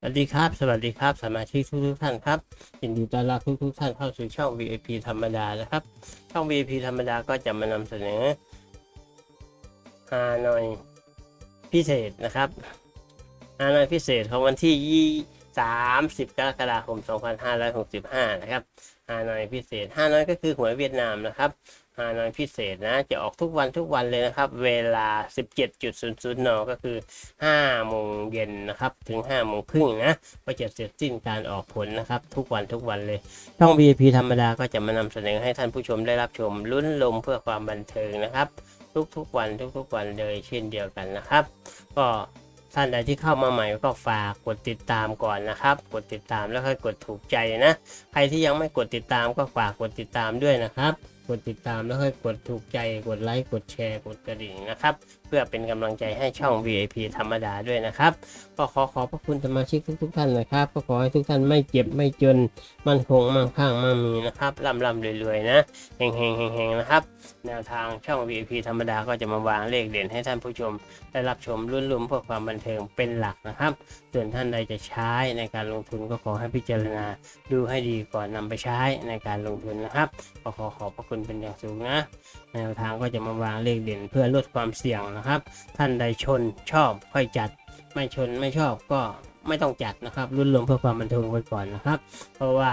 สวัสดีครับ สวัสดีครับ สมาชิกทุกทุกท่านครับ ยินดีต้อนรับทุกทุกท่านเข้าสู่ช่อง VIP ธรรมดานะครับ ช่อง VIP ธรรมดาก็จะมานำเสนอฮานอยพิเศษนะครับฮานอยพิเศษของวันที่ยี่ 30 กรกฎาคม 2565 นะครับฮานอยพิเศษฮานอยก็คือหวยเวียดนามนะครับฮานอยพิเศษนะ จะออกทุกวันทุกวันเลยนะครับ เวลา 17.00นก็คือ5โมงเย็นนะครับ ถึง5โมงครึ่งนะ ก็จะเสร็จสิ้นการออกผลนะครับ ทุกวันทุกวันเลย ช่อง VIP ธรรมดาก็จะมานำเสนอให้ท่านผู้ชมได้รับชมลุ้นลมเพื่อความบันเทิงนะครับ ทุกๆวันทุกๆวันเลยเช่นเดียวกันนะครับ ก็ ท่านใดที่เข้ามาใหม่ก็ฝากกดติดตามก่อนนะครับ กดติดตามแล้วค่อยกดถูกใจนะ ใครที่ยังไม่กดติดตามก็ฝากกดติดตามด้วยนะครับ กดติดตามแล้วค่อยกดถูกใจกดไลค์กดแชร์กดกระดิ่งนะครับ เพื่อเป็นกำลังใจให้ช่อง VIP ธรรมดาด้วยนะครับก็ขอขอบพระคุณสมาชิกทุกๆท่านนะครับ ก็ขอให้ทุกท่านไม่เจ็บไม่จนมั่นคงมั่งคั่งมั่งมีนะครับร่ำร่ำรวยๆนะเฮงเฮงเฮงเฮงนะครับ แนวทางช่อง VIP ธรรมดาก็จะมาวางเลขเด่นให้ท่านผู้ชม ได้รับชมรุ่นรุ่มเพื่อความบันเทิงเป็นหลักนะครับ ส่วนท่านใดจะใช้ในการลงทุนก็ขอให้พิจารณาดูให้ดีก่อนนำไปใช้ในการลงทุนนะครับก็ขอขอบพระคุณเป็นอย่างสูงนะ แนวทางก็จะมาวางเลขเด่นเพื่อลดความเสี่ยงนะครับ ท่านใดชนชอบค่อยจัด ไม่ชนไม่ชอบก็ไม่ต้องจัดนะครับรุ่นรวมเพื่อความบันเทิงไว้ก่อนนะครับ เพราะว่า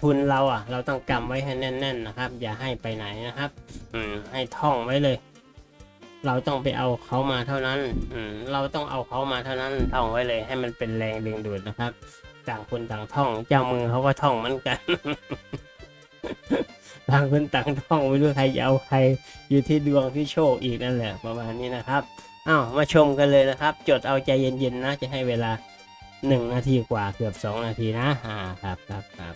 ทุนเราอะ เราต้องกำไว้ให้แน่น ๆนะครับ อย่าให้ไปไหนนะครับ อืมให้ท่องไว้เลย เราต้องไปเอาเขามาเท่านั้น อืมเราต้องเอาเขามาเท่านั้นท่องไว้เลย ให้มันเป็นแรงดึงดูดนะครับ ต่างคนต่างท่อง เจ้ามือเขาก็ท่องเหมือนกัน ต่างคนต่างท่องไม่รู้ใครจะเอาใครอยู่ที่ดวงที่โชคอีกนั่นแหละประมาณนี้นะครับอ้าวมาชมกันเลยนะครับ จดเอาใจเย็นๆนะจะให้เวลาหนึ่งนาทีกว่าเกือบสองนาทีนะอ่าครับครับครับ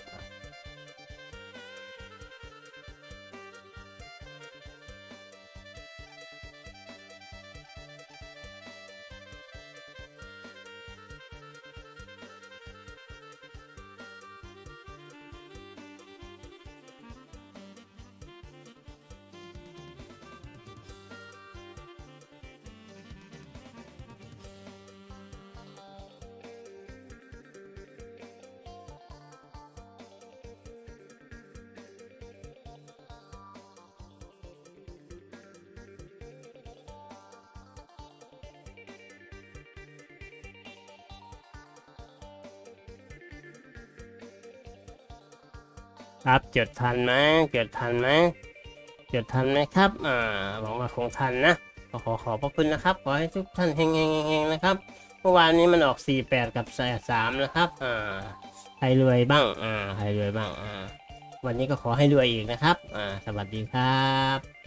ครับจดทันไหมจดทันไหมจดทันไหมครับ อ่าหวังว่าคงทันนะขอขอขอบพระคุณนะครับ ขอให้ทุกท่านเฮงเฮงเฮงๆนะครับ เมื่อวานนี้มันออก 48 กับ3นะครับ อ่า ใครรวยบ้าง อ่า ใครรวยบ้าง อ่า วันนี้ก็ขอให้รวยอีกนะครับ อ่า สวัสดีครับ